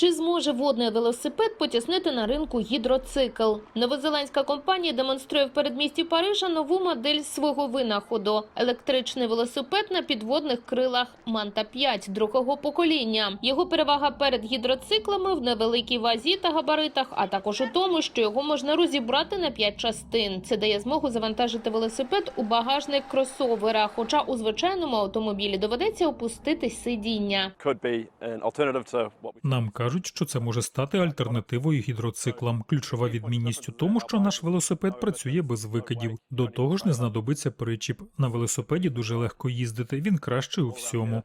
Чи зможе водний велосипед потіснити на ринку гідроцикл? Новозеландська компанія демонструє в передмісті Парижа нову модель свого винаходу – електричний велосипед на підводних крилах Манта 5 другого покоління. Його перевага перед гідроциклами в невеликій вазі та габаритах, а також у тому, що його можна розібрати на 5 частин. Це дає змогу завантажити велосипед у багажник кросовера, хоча у звичайному автомобілі доведеться опустити сидіння. Нам кажуть, що це може стати альтернативою гідроциклам. Ключова відмінність у тому, що наш велосипед працює без викидів. До того ж, не знадобиться причіп. На велосипеді дуже легко їздити. Він кращий у всьому.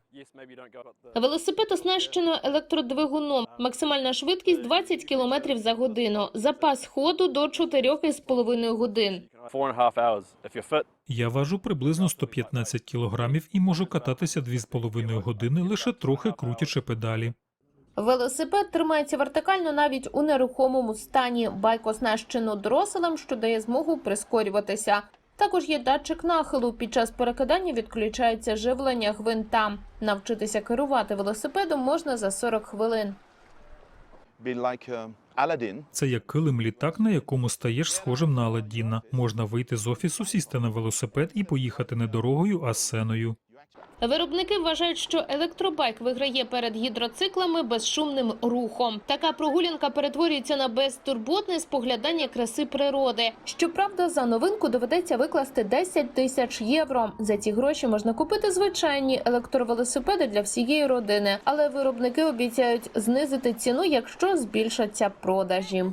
Велосипед оснащено електродвигуном. Максимальна швидкість 20 км за годину. Запас ходу до 4,5 годин. Я важу приблизно 115 кілограмів і можу кататися 2,5 години, лише трохи крутячи педалі. Велосипед тримається вертикально навіть у нерухомому стані. Байк оснащено дроселем, що дає змогу прискорюватися. Також є датчик нахилу. Під час перекидання відключається живлення гвинта. Навчитися керувати велосипедом можна за 40 хвилин. um, Це як килим літак, на якому стаєш схожим на Аладдіна. Можна вийти з офісу, сісти на велосипед і поїхати не дорогою, а сценою. Виробники вважають, що електробайк виграє перед гідроциклами безшумним рухом. Така прогулянка перетворюється на безтурботне споглядання краси природи. Щоправда, за новинку доведеться викласти 10 тисяч євро. За ці гроші можна купити звичайні електровелосипеди для всієї родини, але виробники обіцяють знизити ціну, якщо збільшаться продажі.